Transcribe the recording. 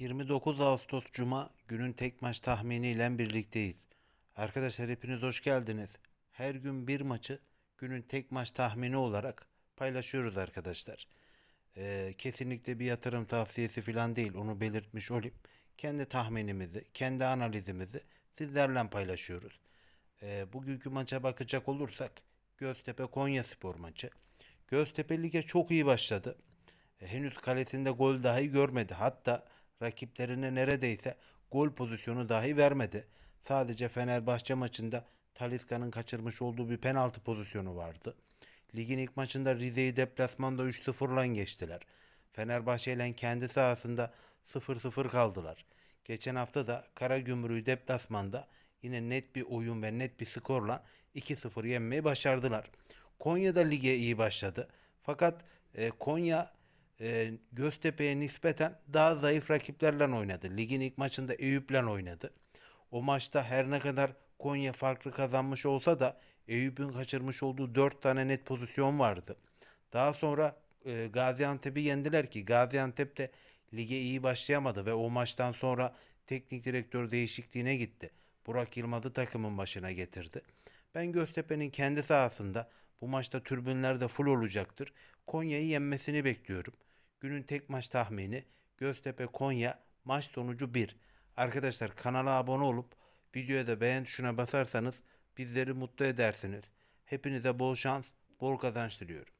29 Ağustos Cuma günün tek maç tahminiyle birlikteyiz. Arkadaşlar hepiniz hoş geldiniz. Her gün bir maçı günün tek maç tahmini olarak paylaşıyoruz arkadaşlar. Ee, kesinlikle bir yatırım tavsiyesi falan değil onu belirtmiş olayım. Kendi tahminimizi, kendi analizimizi sizlerle paylaşıyoruz. Ee, bugünkü maça bakacak olursak Göztepe Konya Spor maçı. Göztepe lige çok iyi başladı. E, henüz kalesinde gol dahi görmedi. Hatta rakiplerine neredeyse gol pozisyonu dahi vermedi. Sadece Fenerbahçe maçında Talisca'nın kaçırmış olduğu bir penaltı pozisyonu vardı. Ligin ilk maçında Rize'yi deplasmanda 3-0'la geçtiler. Fenerbahçe ile kendi sahasında 0-0 kaldılar. Geçen hafta da Karagümrük'ü deplasmanda yine net bir oyun ve net bir skorla 2-0 yenmeyi başardılar. Konya'da lige iyi başladı. Fakat e, Konya e, Göztepe'ye nispeten daha zayıf rakiplerle oynadı. Ligin ilk maçında Eyüp'le oynadı. O maçta her ne kadar Konya farklı kazanmış olsa da Eyüp'ün kaçırmış olduğu 4 tane net pozisyon vardı. Daha sonra e, Gaziantep'i yendiler ki Gaziantep de lige iyi başlayamadı ve o maçtan sonra teknik direktör değişikliğine gitti. Burak Yılmaz'ı takımın başına getirdi. Ben Göztepe'nin kendi sahasında bu maçta türbünler de full olacaktır. Konya'yı yenmesini bekliyorum. Günün tek maç tahmini Göztepe Konya maç sonucu 1. Arkadaşlar kanala abone olup videoya da beğen tuşuna basarsanız bizleri mutlu edersiniz. Hepinize bol şans, bol kazanç diliyorum.